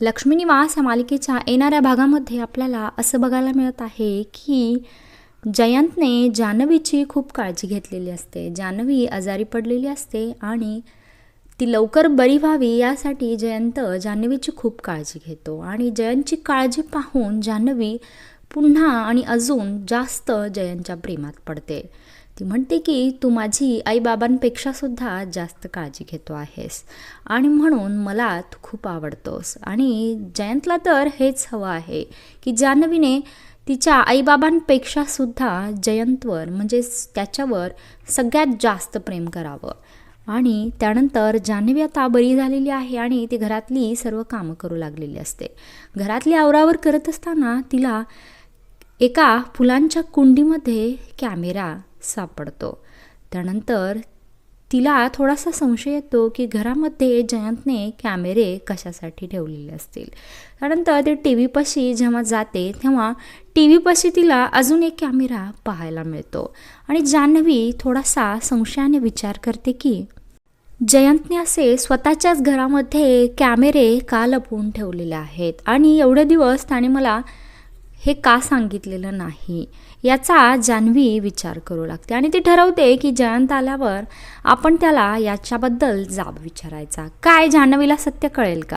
लक्ष्मी निवास या मालिकेच्या येणाऱ्या भागामध्ये आपल्याला असं बघायला मिळत आहे की जयंतने जान्हवीची खूप काळजी घेतलेली असते. जान्हवी आजारी पडलेली असते आणि ती लवकर बरी व्हावी यासाठी जयंत जान्हवीची खूप काळजी घेतो. आणि जयंतची काळजी पाहून जान्हवी पुन्हा आणि अजून जास्त जयंतच्या प्रेमात पडते. ती म्हणते की तू माझी आईबाबांपेक्षासुद्धा जास्त काळजी घेतो आहेस आणि म्हणून मला तू खूप आवडतोस. आणि जयंतला तर हेच हवं आहे की जान्हवीने तिच्या आईबाबांपेक्षासुद्धा जयंतवर म्हणजेच त्याच्यावर सगळ्यात जास्त प्रेम करावं. आणि त्यानंतर जान्हवी आता बरी झालेली आहे आणि ती घरातली सर्व कामं करू लागलेली असते. घरातली आवरावर करत असताना तिला एका फुलांच्या कुंडीमध्ये कॅमेरा सापडतो. त्यानंतर तिला थोडासा संशय येतो की घरामध्ये जयंतने कॅमेरे कशासाठी ठेवलेले असतील. त्यानंतर ते टी व्हीपाशी जेव्हा जाते तेव्हा टी व्हीपाशी तिला अजून एक कॅमेरा पाहायला मिळतो. आणि जान्हवी थोडासा संशयाने विचार करते की जयंतने असे स्वतःच्याच घरामध्ये कॅमेरे का लपवून ठेवलेले आहेत? आणि एवढे दिवस त्याने मला हे का सांगितलेलं नाही? याचा जान्हवी विचार करू लागते आणि ती ठरवते की जयंत आल्यावर आपण त्याला याच्याबद्दल जाब विचारायचा. काय जान्हवीला सत्य कळेल का?